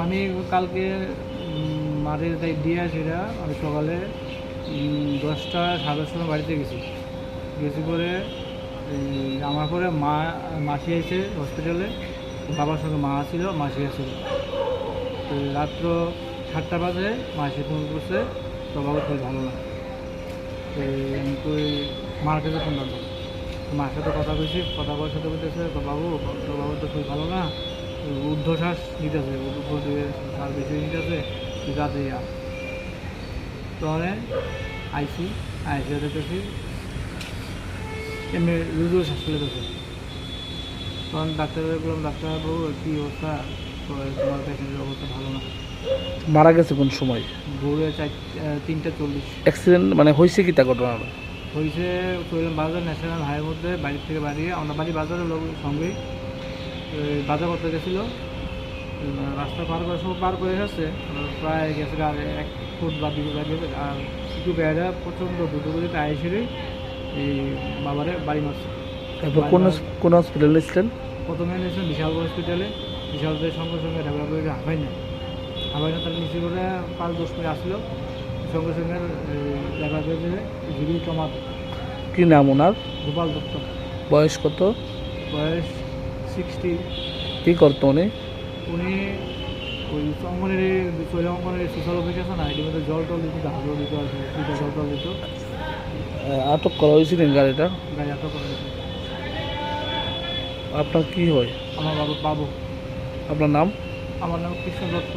আমি কালকে মাঠের তাই দিয়ে সেটা আমি সকালে দশটা, সাড়ে সময় বাড়িতে গেছি। গেছি করে আমার পরে মা, মাসি এসে হসপিটালে বাবার সঙ্গে মা ছিল, মাসি আসছিল তো রাত্র সাতটা বাজে, মাসি ফোন করছে তো বাবা খুব ভালো না তো আমি কই, মার কাছে ফোন করব মার সাথে কথা কইছি কথা বলার সাথে বলতেছে তো বাবু তো বাবু তো খুব ভালো না? ঊর্ধ্বশ্বাস নিতেছে উপর দিয়ে শ্বাস বেশি নিতেছে তুই রাতে যা তখন আইসি আইসি দেখতেছি এমনি রুজু শ্বাস লেগেছে তখন ডাক্তারের বললাম ডাক্তারবাবু কী অবস্থা? তোমার পেশেন্টের অবস্থা ভালো না। মারা গেছে কোন সময়? ভোরে চার তিনটা চল্লিশ। অ্যাক্সিডেন্ট মানে হয়েছে কি তা ঘটনাটা? হয়েছে চললাম বাজার ন্যাশনাল হাইওয়ের মধ্যে বাড়ির থেকে বাড়িয়ে আমরা বাড়ি বাজারের লোক সঙ্গেই বাজার করতে গেছিল। রাস্তা পার করার সময় পার করে গেছে প্রায় গেছে আর এক ফুট বা দুটো গেছে আর কিছু বেড়া প্রচণ্ড দুটো করে টায়ার এই বাবারে বাড়ি মারছে। তারপর কোন কোন হসপিটালে ছিলেন প্রথমে নিয়েছেন বিশাল হসপিটালে বিশালদের সঙ্গে সঙ্গে ঢাকা করে হাফাই না হাফাই না তার নিচে করে পাঁচ দশ মিনিট আসলো। সঙ্গে সঙ্গে করে ঝুড়ি টমাট। কি নাম ওনার? গোপাল দত্ত। বয়স কত? বয়স সিক্সটি কি করতো উনি? উনি ওই অঙ্গনের চৈলা অঙ্গনের সোশ্যাল অফিস আছে না এটির মধ্যে জল টল দিত হাজল দিত আর জল টল দিত। আটক করা হয়েছিল গাড়িটা? গাড়ি এত করে দিত আপনার কি হয়? আমার বাবু বাবু। আপনার নাম? আমার নাম কৃষ্ণ দত্ত।